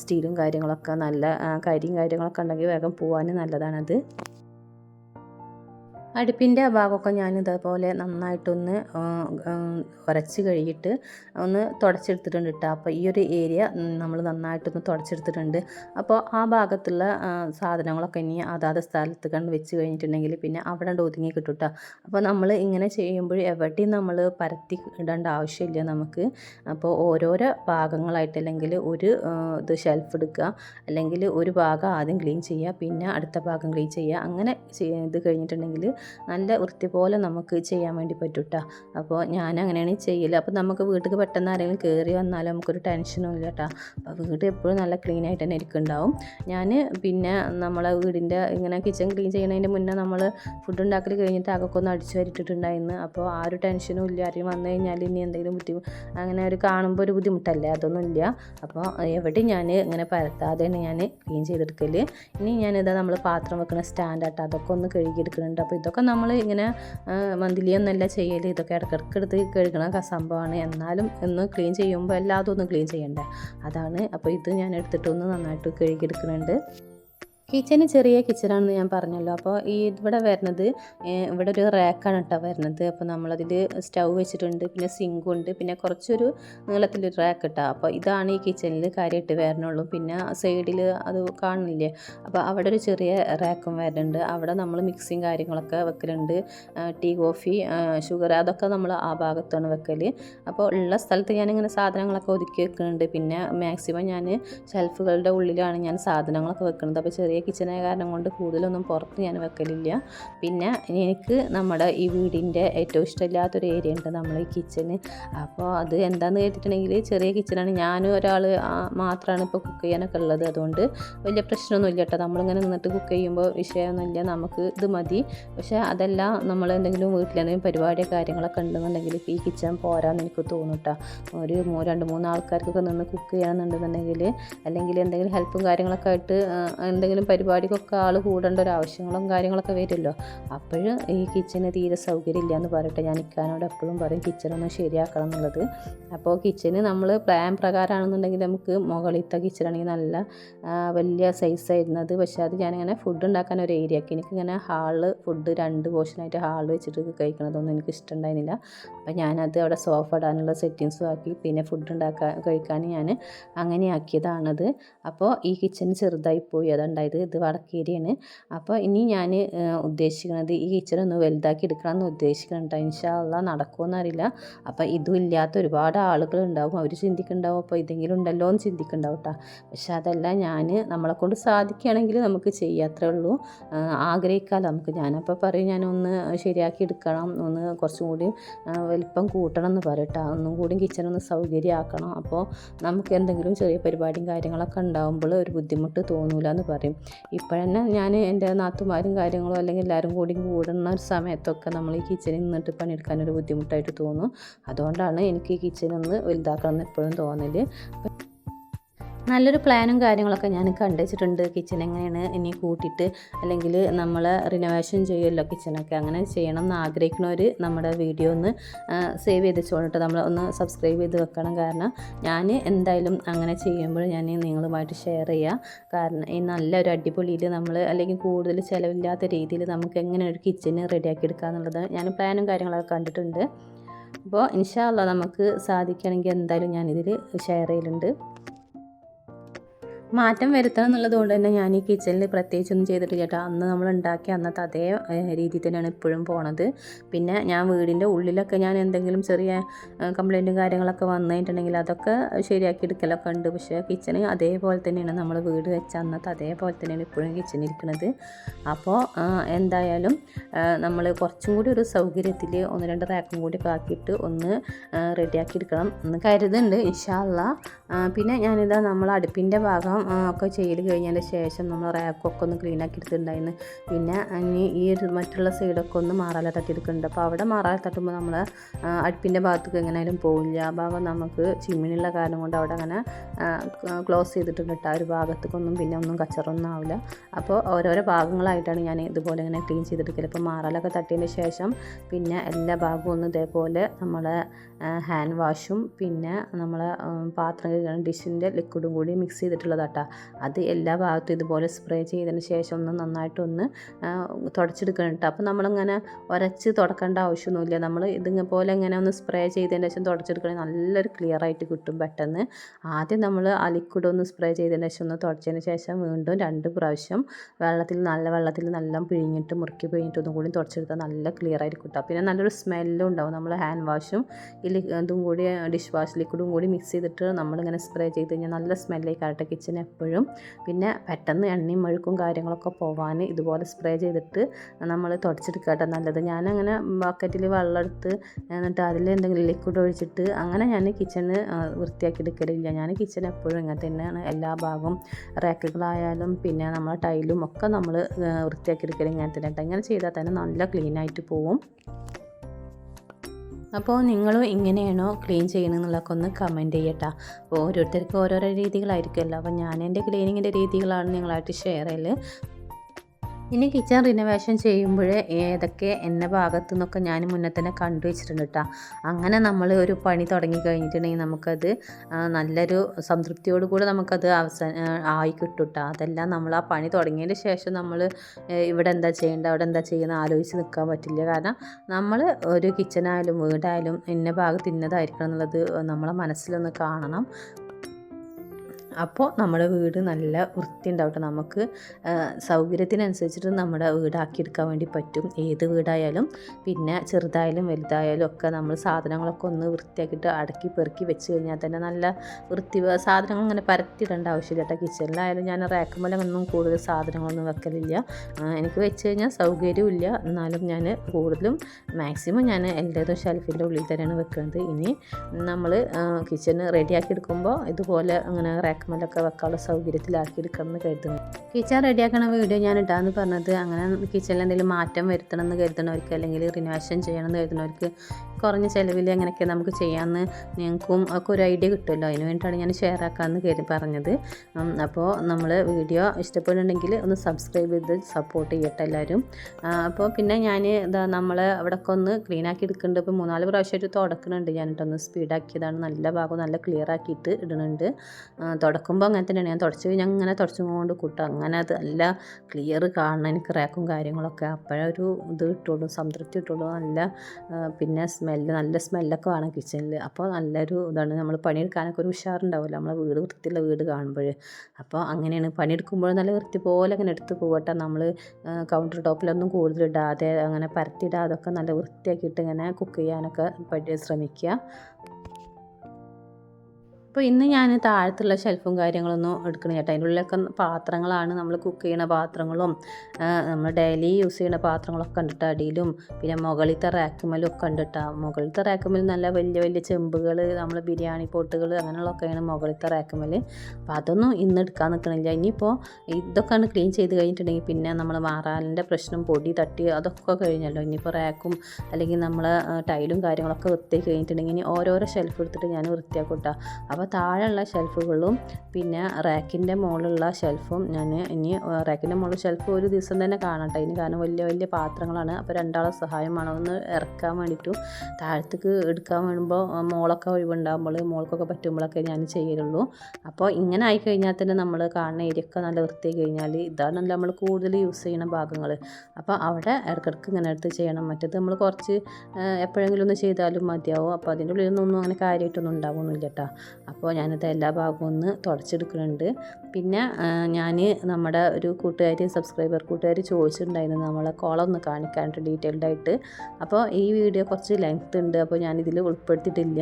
സ്റ്റീലും കാര്യങ്ങളൊക്കെ. നല്ല കരിയും കാര്യങ്ങളൊക്കെ ഉണ്ടെങ്കിൽ വേഗം പോകാൻ നല്ലതാണത്. അടുപ്പിന്റെ ഭാഗമൊക്കെ ഞാൻ ഇതേപോലെ നന്നായിട്ടൊന്ന് ഉരച്ച് കഴുകിയിട്ട് ഒന്ന് തുടച്ചെടുത്തിട്ടുണ്ട് കേട്ടോ അപ്പോൾ ഈ ഒരു ഏരിയ നമ്മൾ നന്നായിട്ടൊന്ന് തുടച്ചെടുത്തിട്ടുണ്ട്. അപ്പോൾ ആ ഭാഗത്തുള്ള സാധനങ്ങളൊക്കെ ഇനി അതാത് സ്ഥലത്ത് കണ്ട് വെച്ച് കഴിഞ്ഞിട്ടുണ്ടെങ്കിൽ പിന്നെ അവിടെ ഒതുങ്ങി കിട്ടും കേട്ടോ അപ്പോൾ നമ്മൾ ഇങ്ങനെ ചെയ്യുമ്പോൾ എവിടെയും നമ്മൾ പരത്തി ഇടേണ്ട ആവശ്യമില്ല നമുക്ക്. അപ്പോൾ ഓരോരോ ഭാഗങ്ങളായിട്ട് അല്ലെങ്കിൽ ഒരു ഇത് ഷെൽഫ് എടുക്കുക അല്ലെങ്കിൽ ഒരു ഭാഗം ആദ്യം ക്ലീൻ ചെയ്യുക പിന്നെ അടുത്ത ഭാഗം ക്ലീൻ ചെയ്യുക അങ്ങനെ ഇത് കഴിഞ്ഞിട്ടുണ്ടെങ്കിൽ നല്ല വൃത്തി പോലെ നമുക്ക് ചെയ്യാൻ വേണ്ടി പറ്റും കേട്ടോ അപ്പോൾ ഞാൻ അങ്ങനെയാണ് ചെയ്യൽ അപ്പോൾ നമുക്ക് വീട്ടിൽ പെട്ടെന്ന് ആരെങ്കിലും കയറി വന്നാലും നമുക്കൊരു ടെൻഷനും ഇല്ല കേട്ടോ അപ്പോൾ വീട് എപ്പോഴും നല്ല ക്ലീൻ ആയിട്ട് തന്നെ ഇരിക്കുന്നുണ്ടാവും. ഞാൻ പിന്നെ നമ്മളെ വീടിന്റെ ഇങ്ങനെ കിച്ചൺ ക്ലീൻ ചെയ്യുന്നതിന്റെ മുന്നേ നമ്മൾ ഫുഡ് ഉണ്ടാക്കൽ കഴിഞ്ഞിട്ട് അകൊക്കെ ഒന്ന് അടിച്ചു വരിട്ടിട്ടുണ്ടായിരുന്നു. അപ്പോൾ ആ ഒരു ടെൻഷനും ഇല്ല. ആരെയും വന്നു കഴിഞ്ഞാൽ ഇനി എന്തെങ്കിലും ബുദ്ധിമുട്ട് അങ്ങനെ ഒരു കാണുമ്പോൾ ഒരു ബുദ്ധിമുട്ടല്ലേ? അതൊന്നും ഇല്ല. അപ്പോൾ എവിടെ ഞാൻ ഇങ്ങനെ പരത്താതെയാണ് ഞാൻ ക്ലീൻ ചെയ്തെടുക്കൽ ഇനി ഞാനിതാ നമ്മൾ പാത്രം വെക്കുന്ന സ്റ്റാൻഡായിട്ട് അതൊക്കെ ഒന്ന് കഴുകിയെടുക്കുന്നുണ്ട്. അപ്പോൾ ഇതൊക്കെ നമ്മൾ ഇങ്ങനെ മന്ത്ലി ഒന്നല്ല ചെയ്യൽ ഇതൊക്കെ ഇടയ്ക്കിടയ്ക്ക് എടുത്ത് കഴുകണ സംഭവമാണ് എന്നാലും ഒന്ന് ക്ലീൻ ചെയ്യുമ്പോൾ എല്ലാതും ഒന്ന് ക്ലീൻ ചെയ്യണ്ടേ. അതാണ്. അപ്പോൾ ഇത് ഞാൻ എടുത്തിട്ടൊന്ന് നന്നായിട്ട് കഴുകിയെടുക്കുന്നുണ്ട്. കിച്ചന് ചെറിയ കിച്ചണാണെന്ന് ഞാൻ പറഞ്ഞല്ലോ. അപ്പോൾ ഈ ഇവിടെ വരുന്നത് ഇവിടെ ഒരു റാക്കാണ് കേട്ടോ വരുന്നത്. അപ്പോൾ നമ്മളതിൽ സ്റ്റൗ വെച്ചിട്ടുണ്ട് പിന്നെ സിങ്കുണ്ട് പിന്നെ കുറച്ചൊരു നീളത്തിലൊരു റാക്ക് ഇട്ടാ അപ്പോൾ ഇതാണ് ഈ കിച്ചണിൽ കാര്യമായിട്ട് വരണുള്ളൂ. പിന്നെ സൈഡിൽ അത് കാണില്ലേ അപ്പോൾ അവിടെ ഒരു ചെറിയ റാക്കും വരുന്നുണ്ട്. അവിടെ നമ്മൾ മിക്സിയും കാര്യങ്ങളൊക്കെ വെക്കലുണ്ട്. ടീ കോഫി ഷുഗർ അതൊക്കെ നമ്മൾ ആ ഭാഗത്താണ് വെക്കൽ അപ്പോൾ ഉള്ള സ്ഥലത്ത് ഞാനിങ്ങനെ സാധനങ്ങളൊക്കെ ഒതുക്കി വെക്കുന്നുണ്ട് പിന്നെ മാക്സിമം ഞാൻ ഷെൽഫുകളുടെ ഉള്ളിലാണ് ഞാൻ സാധനങ്ങളൊക്കെ വെക്കുന്നത് അപ്പോൾ ചെറിയ കിച്ചണായ കാരണം കൊണ്ട് കൂടുതലൊന്നും പുറത്ത് ഞാൻ വെക്കലില്ല. പിന്നെ എനിക്ക് നമ്മുടെ ഈ വീടിന്റെ ഏറ്റവും ഇഷ്ടമില്ലാത്തൊരു ഏരിയ ഉണ്ട് നമ്മൾ ഈ കിച്ചന് അപ്പോൾ അത് എന്താണെന്ന് കേട്ടിട്ടുണ്ടെങ്കിൽ ചെറിയ കിച്ചനാണ് ഞാനും ഒരാൾ മാത്രമാണ് ഇപ്പോൾ കുക്ക് ചെയ്യാനൊക്കെ ഉള്ളത്. അതുകൊണ്ട് വലിയ പ്രശ്നമൊന്നുമില്ല കേട്ടോ. നമ്മളിങ്ങനെ നിന്നിട്ട് കുക്ക് ചെയ്യുമ്പോൾ വിഷയമൊന്നുമില്ല നമുക്ക് ഇത് മതി. പക്ഷേ അതെല്ലാം നമ്മൾ എന്തെങ്കിലും വീട്ടിലെന്തെങ്കിലും പരിപാടിയോ കാര്യങ്ങളൊക്കെ ഉണ്ടെന്നുണ്ടെങ്കിൽ ഇപ്പോൾ ഈ കിച്ചൺ പോരാന്ന് എനിക്ക് തോന്നും കേട്ടോ. ഒരു രണ്ട് മൂന്ന് ആൾക്കാർക്കൊക്കെ നിന്ന് കുക്ക് ചെയ്യണമെന്നുണ്ടെന്നുണ്ടെങ്കിൽ അല്ലെങ്കിൽ എന്തെങ്കിലും ഹെൽപ്പും കാര്യങ്ങളൊക്കെ ആയിട്ട് എന്തെങ്കിലും പരിപാടിക്കൊക്കെ ആൾ കൂടേണ്ട ഒരു ആവശ്യങ്ങളും കാര്യങ്ങളൊക്കെ വരുമല്ലോ. അപ്പോൾ ഈ കിച്ചന് തീരെ സൗകര്യമില്ല എന്ന് പറയട്ടെ. ഞാൻ ഇക്കാനോട് എപ്പോഴും പറയും കിച്ചണൊന്ന് ശരിയാക്കണം എന്നുള്ളത്. അപ്പോൾ കിച്ചന് നമ്മൾ പ്ലാൻ പ്രകാരമാണെന്നുണ്ടെങ്കിൽ നമുക്ക് മുകളിലത്തെ കിച്ചണാണെങ്കിൽ നല്ല വലിയ സൈസായിരുന്നത് പക്ഷേ അത് ഞാനിങ്ങനെ ഫുഡ് ഉണ്ടാക്കാൻ ഒരു ഏരിയ ആക്കി എനിക്കിങ്ങനെ ഹാൾ ഫുഡ് രണ്ട് പോർഷനായിട്ട് ഹാൾ വെച്ചിട്ട് കഴിക്കണതൊന്നും എനിക്ക് ഇഷ്ടമുണ്ടായിരുന്നില്ല. അപ്പോൾ ഞാനത് അവിടെ സോഫ ഇടാനുള്ള സെറ്റിങ്സും ആക്കി പിന്നെ ഫുഡ് ഉണ്ടാക്കാൻ കഴിക്കാൻ ഞാൻ അങ്ങനെ ആക്കിയതാണത്. അപ്പോൾ ഈ കിച്ചൺ ചെറുതായി പോയി. അതുണ്ടായത് ഉണ്ടായത് ഇത് വടക്കേരിയാണ്. അപ്പോൾ ഇനി ഞാൻ ഉദ്ദേശിക്കുന്നത് ഈ കിച്ചൺ ഒന്ന് വലുതാക്കി എടുക്കണമെന്ന് ഉദ്ദേശിക്കുന്നുണ്ട് ഇൻഷാല്ല നടക്കുമെന്നറിയില്ല അപ്പോൾ ഇതും ഇല്ലാത്ത ഒരുപാട് ആളുകൾ ഉണ്ടാവും അവർ ചിന്തിക്കുന്നുണ്ടാവും അപ്പോൾ ഇതെങ്കിലും ഉണ്ടല്ലോ എന്ന് ചിന്തിക്കുന്നുണ്ടാവും കേട്ടോ പക്ഷെ അതല്ല ഞാൻ നമ്മളെ കൊണ്ട് സാധിക്കുകയാണെങ്കിൽ നമുക്ക് ചെയ്യാത്രേ ഉള്ളൂ. ആഗ്രഹിക്കാമല്ലോ നമുക്ക്. ഞാനപ്പോൾ പറയും ഞാനൊന്ന് ശരിയാക്കി എടുക്കണം. ഒന്ന് കുറച്ചും കൂടി വലിപ്പം കൂട്ടണം എന്ന് പറയട്ടോ ഒന്നും കൂടി കിച്ചൺ ഒന്ന് സൗകര്യമാക്കണം. അപ്പോൾ നമുക്ക് എന്തെങ്കിലും ചെറിയ പരിപാടിയും കാര്യങ്ങളൊക്കെ ഉണ്ടാകുമ്പോൾ ഒരു ബുദ്ധിമുട്ട് തോന്നൂല എന്ന് പറയും. ഇപ്പോഴന്നെ ഞാൻ എന്റെ നാത്തുമാരും കാര്യങ്ങളും അല്ലെങ്കിൽ എല്ലാവരും കൂടി കൂടുന്ന ഒരു സമയത്തൊക്കെ നമ്മൾ ഈ കിച്ചണിൽ നിന്നിട്ട് പണിയെടുക്കാൻ ഒരു ബുദ്ധിമുട്ടായിട്ട് തോന്നും. അതുകൊണ്ടാണ് എനിക്ക് ഈ കിച്ചണിൽ ഒന്ന് വലുതാക്കണം എന്ന് എപ്പോഴും തോന്നൽ നല്ലൊരു പ്ലാനും കാര്യങ്ങളൊക്കെ ഞാൻ കണ്ടുവച്ചിട്ടുണ്ട് കിച്ചൺ എങ്ങനെയാണ് ഇനി കൂട്ടിയിട്ട് അല്ലെങ്കിൽ നമ്മൾ റിനോവേഷൻ ചെയ്യുമല്ലോ കിച്ചണൊക്കെ അങ്ങനെ ചെയ്യണം എന്ന് ആഗ്രഹിക്കുന്നവർ നമ്മുടെ വീഡിയോ ഒന്ന് സേവ് ചെയ്ത് വെച്ചോളിട്ട്. നമ്മൾ ഒന്ന് സബ്സ്ക്രൈബ് ചെയ്ത് വെക്കണം. കാരണം ഞാൻ എന്തായാലും അങ്ങനെ ചെയ്യുമ്പോൾ ഞാൻ നിങ്ങളുമായിട്ട് ഷെയർ ചെയ്യുക കാരണം ഈ നല്ലൊരു അടിപൊളിയിൽ നമ്മൾ അല്ലെങ്കിൽ കൂടുതൽ ചിലവില്ലാത്ത രീതിയിൽ നമുക്ക് എങ്ങനെ ഒരു കിച്ചന് റെഡിയാക്കി എടുക്കുക എന്നുള്ളത് ഞാൻ പ്ലാനും കാര്യങ്ങളൊക്കെ കണ്ടിട്ടുണ്ട്. അപ്പോൾ ഇൻഷാല്ല നമുക്ക് സാധിക്കുകയാണെങ്കിൽ എന്തായാലും ഞാനിതിൽ ഷെയർ ചെയ്യലുണ്ട്. മാറ്റം വരുത്തണം എന്നുള്ളത് കൊണ്ട് തന്നെ ഞാൻ ഈ കിച്ചണിൽ പ്രത്യേകിച്ചൊന്നും ചെയ്തിട്ടില്ല കേട്ടോ. അന്ന് നമ്മൾ ഉണ്ടാക്കിയ അന്നത്തെ അതേ രീതി തന്നെയാണ് ഇപ്പോഴും പോണത്. പിന്നെ ഞാൻ വീടിന്റെ ഉള്ളിലൊക്കെ ഞാൻ എന്തെങ്കിലും ചെറിയ കംപ്ലൈന്റും കാര്യങ്ങളൊക്കെ വന്നിട്ടുണ്ടെങ്കിൽ അതൊക്കെ ശരിയാക്കി എടുക്കലൊക്കെ ഉണ്ട്. പക്ഷേ കിച്ചണ് അതേപോലെ തന്നെയാണ് നമ്മൾ വീട് വെച്ച അന്നത്തെ അതേപോലെ തന്നെയാണ് ഇപ്പോഴും കിച്ചൺ ഇരിക്കുന്നത് അപ്പോൾ എന്തായാലും നമ്മൾ കുറച്ചും കൂടി ഒരു സൗകര്യത്തിൽ ഒന്ന് രണ്ട് റാക്കും കൂടി ആക്കിയിട്ട് ഒന്ന് റെഡിയാക്കി എടുക്കണം എന്ന് കരുതുന്നുണ്ട്. ഇൻഷാല്ല പിന്നെ ഞാനിതാ നമ്മൾ അടുപ്പിന്റെ ഭാഗം ഒക്കെ ചെയ്ത് കഴിഞ്ഞതിന് ശേഷം നമ്മൾ റാക്കൊക്കെ ഒന്ന് ക്ലീൻ ആക്കി എടുത്തിട്ടുണ്ടായിരുന്നു. പിന്നെ ഇനി ഈ മറ്റുള്ള സൈഡൊക്കെ ഒന്ന് മാറാല തട്ടിയെടുക്കുന്നുണ്ട്. അപ്പോൾ അവിടെ മാറാല തട്ടുമ്പോൾ നമ്മൾ അടുപ്പിന്റെ ഭാഗത്തേക്ക് എങ്ങനെയാലും പോകില്ല ആ ഭാഗം നമുക്ക് ചിമ്മിനുള്ള കാരണം കൊണ്ട് അവിടെ അങ്ങനെ ക്ലോസ് ചെയ്തിട്ടുണ്ട് കേട്ടോ. ആ ഒരു ഭാഗത്തേക്കൊന്നും പിന്നെ ഒന്നും കച്ചറൊന്നും ആവില്ല. അപ്പോൾ ഓരോരോ ഭാഗങ്ങളായിട്ടാണ് ഞാൻ ഇതുപോലെ ഇങ്ങനെ ക്ലീൻ ചെയ്തെടുക്കൽ അപ്പോൾ മാറാലൊക്കെ തട്ടിയതിന് ശേഷം പിന്നെ എല്ലാ ഭാഗവും ഒന്ന് ഇതേപോലെ നമ്മൾ ഹാൻഡ് വാഷും പിന്നെ നമ്മൾ പാത്രം കഴുകണം ഡിഷിന്റെ ലിക്വിഡും കൂടി മിക്സ് ചെയ്തിട്ടുള്ളതാണ് കേട്ടോ. അത് എല്ലാ ഭാഗത്തും ഇതുപോലെ സ്പ്രേ ചെയ്തതിന് ശേഷം ഒന്ന് നന്നായിട്ടൊന്ന് തുടച്ചെടുക്കണം കേട്ടോ. അപ്പോൾ നമ്മളിങ്ങനെ ഉരച്ച് തുടക്കേണ്ട ആവശ്യമൊന്നുമില്ല. നമ്മൾ ഇതിങ്ങനെ ഇങ്ങനെ ഒന്ന് സ്പ്രേ ചെയ്തതിന് ശേഷം തുടച്ചെടുക്കണമെങ്കിൽ നല്ലൊരു ക്ലിയർ ആയിട്ട് കിട്ടും പെട്ടെന്ന്. ആദ്യം നമ്മൾ ആ ലിക്വിഡ് ഒന്ന് സ്പ്രേ ചെയ്തതിന് ശേഷം ഒന്ന് തുടച്ചതിന് ശേഷം വീണ്ടും രണ്ട് പ്രാവശ്യം വെള്ളത്തിൽ നല്ല വെള്ളത്തിൽ നല്ല പിഴിഞ്ഞിട്ട് മുറുക്കി പിഴിഞ്ഞിട്ട് ഒന്നും കൂടി തുടച്ചെടുത്താൽ നല്ല ക്ലിയർ ആയിട്ട് കിട്ടും. പിന്നെ നല്ലൊരു സ്മെല്ലും ഉണ്ടാവും. നമ്മൾ ഹാൻഡ് വാഷും ഇതും കൂടി ഡിഷ് വാഷ് ലിക്വിഡും കൂടി മിക്സ് ചെയ്തിട്ട് നമ്മളിങ്ങനെ സ്പ്രേ ചെയ്ത് കഴിഞ്ഞാൽ നല്ല സ്മെല്ലായി കറക്റ്റ് കിച്ചൺ എപ്പോഴും. പിന്നെ പെട്ടെന്ന് എണ്ണയും മെഴുക്കും കാര്യങ്ങളൊക്കെ പോവാൻ ഇതുപോലെ സ്പ്രേ ചെയ്തിട്ട് നമ്മൾ തുടച്ചെടുക്കട്ടെ നല്ലത്. ഞാനങ്ങനെ ബക്കറ്റിൽ വെള്ളം എടുത്ത് എന്നിട്ട് അതിൽ എന്തെങ്കിലും ലിക്വിഡ് ഒഴിച്ചിട്ട് അങ്ങനെ ഞാൻ കിച്ചണ് വൃത്തിയാക്കി എടുക്കലില്ല. ഞാൻ കിച്ചൺ എപ്പോഴും ഇങ്ങനെ തന്നെയാണ്. എല്ലാ ഭാഗവും റാക്കുകളായാലും പിന്നെ നമ്മളെ ടൈലും ഒക്കെ നമ്മൾ വൃത്തിയാക്കി എടുക്കൽ ഇങ്ങനെ തന്നെ ഇങ്ങനെ ചെയ്താൽ തന്നെ നല്ല ക്ലീൻ ആയിട്ട് പോവും. അപ്പോൾ നിങ്ങളും ഇങ്ങനെയാണോ ക്ലീൻ ചെയ്യണമെന്നുള്ളതൊക്കെ ഒന്ന് കമന്റ് ചെയ്യട്ടോ. അപ്പോൾ ഓരോരുത്തർക്കും ഓരോരോ രീതികളായിരിക്കുമല്ലോ. അപ്പോൾ ഞാൻ എന്റെ ക്ലീനിങ്ങിന്റെ രീതികളാണ് നിങ്ങളായിട്ട് ഷെയർ ചെയ്യൽ ഇനി കിച്ചൺ റിനോവേഷൻ ചെയ്യുമ്പോൾ ഏതൊക്കെ എന്ന ഭാഗത്തു നിന്നൊക്കെ ഞാൻ മുന്നേ തന്നെ കണ്ടു വെച്ചിട്ടുണ്ട് കേട്ടോ അങ്ങനെ നമ്മൾ ഒരു പണി തുടങ്ങി കഴിഞ്ഞിട്ടുണ്ടെങ്കിൽ നമുക്കത് നല്ലൊരു സംതൃപ്തിയോട് കൂടി നമുക്കത് അവസാന ആയി കിട്ടും കേട്ടോ അതെല്ലാം നമ്മൾ ആ പണി തുടങ്ങിയതിന് ശേഷം നമ്മൾ ഇവിടെ എന്താ ചെയ്യേണ്ടത് അവിടെ എന്താ ചെയ്യുന്നത് ആലോചിച്ച് നിൽക്കാൻ പറ്റില്ല. കാരണം നമ്മൾ ഒരു കിച്ചനായാലും വീടായാലും ഇന്ന ഭാഗത്ത് ഇന്നതായിരിക്കണം എന്നുള്ളത് നമ്മളെ മനസ്സിലൊന്ന് കാണണം. അപ്പോൾ നമ്മുടെ വീട് നല്ല വൃത്തി ഉണ്ടാവട്ടെ നമുക്ക് സൗകര്യത്തിനനുസരിച്ചിട്ട് നമ്മുടെ വീടാക്കിയെടുക്കാൻ വേണ്ടി പറ്റും. ഏത് വീടായാലും പിന്നെ ചെറുതായാലും വലുതായാലും ഒക്കെ നമ്മൾ സാധനങ്ങളൊക്കെ ഒന്ന് വൃത്തിയാക്കിയിട്ട് അടക്കി പെറുക്കി വെച്ച് കഴിഞ്ഞാൽ തന്നെ നല്ല വൃത്തി സാധനങ്ങൾ അങ്ങനെ പരത്തിയിടേണ്ട ആവശ്യമില്ല കേട്ടോ. കിച്ചണിലായാലും ഞാൻ റാക്കുമ്പോഴൊന്നും കൂടുതൽ സാധനങ്ങളൊന്നും വെക്കലില്ല. എനിക്ക് വെച്ച് കഴിഞ്ഞാൽ സൗകര്യമില്ല എന്നാലും ഞാൻ കൂടുതലും മാക്സിമം ഞാൻ എല്ലാതും ഷെൽഫിന്റെ ഉള്ളിൽ തന്നെയാണ് വെക്കുന്നത് ഇനി നമ്മൾ കിച്ചൺ റെഡിയാക്കി എടുക്കുമ്പോൾ ഇതുപോലെ അങ്ങനെ റാക്ക് റാക്കുമലൊക്കെ വെക്കാനുള്ള സൗകര്യത്തിലാക്കി എടുക്കണം എന്ന് കരുതുന്നു. കിച്ചൺ റെഡിയാക്കണ വീഡിയോ ഞാൻ ഇട്ടാന്ന് പറഞ്ഞത് അങ്ങനെ കിച്ചണിൽ എന്തെങ്കിലും മാറ്റം വരുത്തണം എന്ന് കരുതുന്നവർക്ക് അല്ലെങ്കിൽ റിനോവേഷൻ ചെയ്യണം എന്ന് കരുതുന്നവർക്ക് കുറഞ്ഞ ചിലവിൽ അങ്ങനെയൊക്കെ നമുക്ക് ചെയ്യാമെന്ന് ഞങ്ങൾക്കും ഒക്കെ ഒരു ഐഡിയ കിട്ടുമല്ലോ. അതിന് വേണ്ടിയിട്ടാണ് ഞാൻ ഷെയർ ആക്കാമെന്ന് കരുതി പറഞ്ഞത്. അപ്പോൾ നമ്മൾ വീഡിയോ ഇഷ്ടപ്പെടുന്നുണ്ടെങ്കിൽ ഒന്ന് സബ്സ്ക്രൈബ് ചെയ്ത് സപ്പോർട്ട് ചെയ്യട്ടെ എല്ലാവരും. അപ്പോൾ പിന്നെ ഞാൻ ഇതാ നമ്മൾ അവിടെയൊക്കെ ഒന്ന് ക്ലീൻ ആക്കി എടുക്കുന്നുണ്ട്. ഇപ്പോൾ മൂന്നാൽ പ്രാവശ്യമായിട്ട് തുടക്കുന്നുണ്ട് ഞാനിട്ടൊന്ന് സ്പീഡാക്കിയതാണ് നല്ല ഭാഗം നല്ല ക്ലിയർ ആക്കിയിട്ട് ഇടുന്നുണ്ട്. തുടക്കുമ്പോൾ അങ്ങനെ തന്നെയാണ്. ഞാൻ തുടച്ച് ഞാൻ അങ്ങനെ തുടച്ചും കൊണ്ട് കൂട്ടും. അങ്ങനെ അത് നല്ല ക്ലിയർ കാണണം. എനിക്ക് റാക്കും കാര്യങ്ങളൊക്കെ അപ്പോഴൊരു ഇത് കിട്ടുള്ളൂ സംതൃപ്തി കിട്ടുള്ളൂ. നല്ല പിന്നെ സ്മെല്ല് നല്ല സ്മെല്ലൊക്കെ വേണം കിച്ചണിൽ അപ്പോൾ നല്ലൊരു ഇതാണ്. നമ്മൾ പണിയെടുക്കാനൊക്കെ ഒരു ഉഷാറുണ്ടാവില്ല നമ്മളെ വീട് വൃത്തിയുള്ള വീട് കാണുമ്പോൾ അപ്പോൾ അങ്ങനെയാണ്. പണിയെടുക്കുമ്പോൾ നല്ല വൃത്തി പോലെ അങ്ങനെ എടുത്ത് പോകട്ടെ. നമ്മൾ കൗണ്ടർ ടോപ്പിലൊന്നും കൂടുതൽ ഇടാതെ അങ്ങനെ പരത്തിയിടാതെ ഒക്കെ നല്ല വൃത്തിയാക്കിയിട്ട് ഇങ്ങനെ കുക്ക് ചെയ്യാനൊക്കെ പഠി ശ്രമിക്കുക. അപ്പോൾ ഇന്ന് ഞാൻ താഴത്തുള്ള ഷെൽഫും കാര്യങ്ങളൊന്നും എടുക്കണം ചേട്ടാ അതിന്റെ ഉള്ളിലൊക്കെ പാത്രങ്ങളാണ് നമ്മൾ കുക്ക് ചെയ്യുന്ന പാത്രങ്ങളും നമ്മൾ ഡെയിലി യൂസ് ചെയ്യുന്ന പാത്രങ്ങളൊക്കെ കണ്ടിട്ട് അടിയിലും പിന്നെ മുകളിലത്തെ റാക്കുമലും ഒക്കെ കണ്ടിട്ടാ. മുകളിലത്തെ റാക്കുമൽ നല്ല വലിയ വലിയ ചെമ്പുകൾ നമ്മൾ ബിരിയാണി പോട്ടുകൾ അങ്ങനെയുള്ളതൊക്കെയാണ് മുകളിലത്തെ റാക്കുമൽ അപ്പോൾ അതൊന്നും ഇന്ന് എടുക്കാൻ നിൽക്കണില്ല ഇനിയിപ്പോൾ ഒന്ന് ക്ലീൻ ചെയ്ത് കഴിഞ്ഞിട്ടുണ്ടെങ്കിൽ പിന്നെ നമ്മൾ മാറാലിന്റെ പ്രശ്നം പൊടി തട്ടി അതൊക്കെ കഴിഞ്ഞല്ലോ. ഇനിയിപ്പോൾ റാക്കും അല്ലെങ്കിൽ നമ്മൾ ടൈലും കാര്യങ്ങളൊക്കെ വൃത്തിയാക്കി കഴിഞ്ഞിട്ടുണ്ടെങ്കിൽ ഇനി ഓരോരോ ഷെൽഫ് എടുത്തിട്ട് ഞാൻ വൃത്തിയാക്കൂട്ടാ അപ്പോൾ താഴെയുള്ള ഷെൽഫുകളും പിന്നെ റാക്കിന്റെ മുകളിലുള്ള ഷെൽഫും ഞാൻ ഇനി റാക്കിന്റെ മുകളിൽ ഷെൽഫ് ഒരു ദിവസം തന്നെ കാണട്ടെ. ഇനി കാരണം വലിയ വലിയ പാത്രങ്ങളാണ്. അപ്പോൾ രണ്ടാളെ സഹായമാണ്. ഒന്ന് ഇറക്കാൻ വേണ്ടിയിട്ടും താഴത്തേക്ക് എടുക്കാൻ വേണ്ടുമ്പോൾ മോളൊക്കെ ഒഴിവുണ്ടാകുമ്പോൾ മോൾക്കൊക്കെ പറ്റുമ്പോഴൊക്കെ ഞാൻ ചെയ്യലുള്ളൂ. അപ്പോൾ ഇങ്ങനെ ആയി കഴിഞ്ഞാൽ തന്നെ നമ്മൾ കാണുന്ന ഏരിയ ഒക്കെ നല്ല വൃത്തിയായി കഴിഞ്ഞാൽ ഇതാണ് നമ്മൾ കൂടുതൽ യൂസ് ചെയ്യുന്ന ഭാഗങ്ങൾ. അപ്പോൾ അവിടെ ഇടയ്ക്കിടയ്ക്ക് ഇങ്ങനെ എടുത്ത് ചെയ്യണം. മറ്റേത് നമ്മൾ കുറച്ച് എപ്പോഴെങ്കിലും ഒന്ന് ചെയ്താലും മതിയാവും. അപ്പോൾ അതിന്റെ ഉള്ളിൽ ഉള്ളിലൊന്നും അങ്ങനെ കാര്യമായിട്ടൊന്നും ഉണ്ടാവുന്നില്ല കേട്ടോ. അപ്പോൾ ഞാനത് എല്ലാ ഭാഗവും ഒന്ന് തുടച്ചെടുക്കുന്നുണ്ട്. പിന്നെ ഞാൻ നമ്മുടെ ഒരു കൂട്ടുകാരി സബ്സ്ക്രൈബർ കൂട്ടുകാരി ചോദിച്ചിട്ടുണ്ടായിരുന്നു നമ്മളെ കോളം ഒന്ന് കാണിക്കാനായിട്ട് ഡീറ്റെയിൽഡ് ആയിട്ട്. അപ്പോൾ ഈ വീഡിയോ കുറച്ച് ലെങ്ത് ഉണ്ട് അപ്പോൾ ഞാനിതിൽ ഉൾപ്പെടുത്തിയിട്ടില്ല.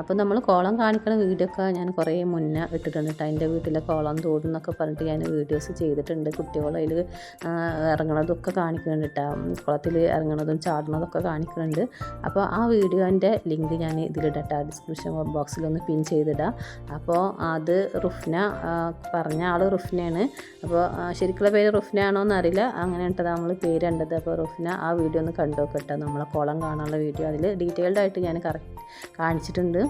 അപ്പോൾ നമ്മൾ കോളം കാണിക്കുന്ന വീഡിയോ ഒക്കെ ഞാൻ കുറേ മുന്നേ ഇട്ടിട്ടുണ്ട്. കേട്ടോ എന്റെ വീട്ടിലെ കോളം തോടും എന്നൊക്കെ പറഞ്ഞിട്ട് ഞാൻ വീഡിയോസ് ചെയ്തിട്ടുണ്ട്. കുട്ടികളതിൽ ഇറങ്ങണതൊക്കെ കാണിക്കുന്നുണ്ട് കേട്ടോ കുളത്തിൽ ഇറങ്ങണതും ചാടുന്നതൊക്കെ കാണിക്കുന്നുണ്ട്. അപ്പോൾ ആ വീഡിയോന്റെ ലിങ്ക് ഞാൻ ഇതിലിടട്ടെ. ഡിസ്ക്രിപ്ഷൻ ബോക്സിലൊന്ന് പിൻ ചെയ്തിടാം. അപ്പോൾ അത് റുഫ്ന ആ, പറഞ്ഞ ആൾ റുഫ്നയാണ്. അപ്പോൾ ശരിക്കുള്ള പേര് റുഫ്ന ആണോ എന്നറിയില്ല. അങ്ങനെ ഇട്ടത് നമ്മൾ പേര് കണ്ടത്. അപ്പോൾ റുഫ്ന ആ വീഡിയോ ഒന്ന് കണ്ടു നോക്കട്ടെ നമ്മളെ കുളം കാണാനുള്ള വീഡിയോ. അതിൽ ഡീറ്റെയിൽഡ് ആയിട്ട് ഞാൻ കറക്റ്റ് കാണിച്ചിട്ടുണ്ട്.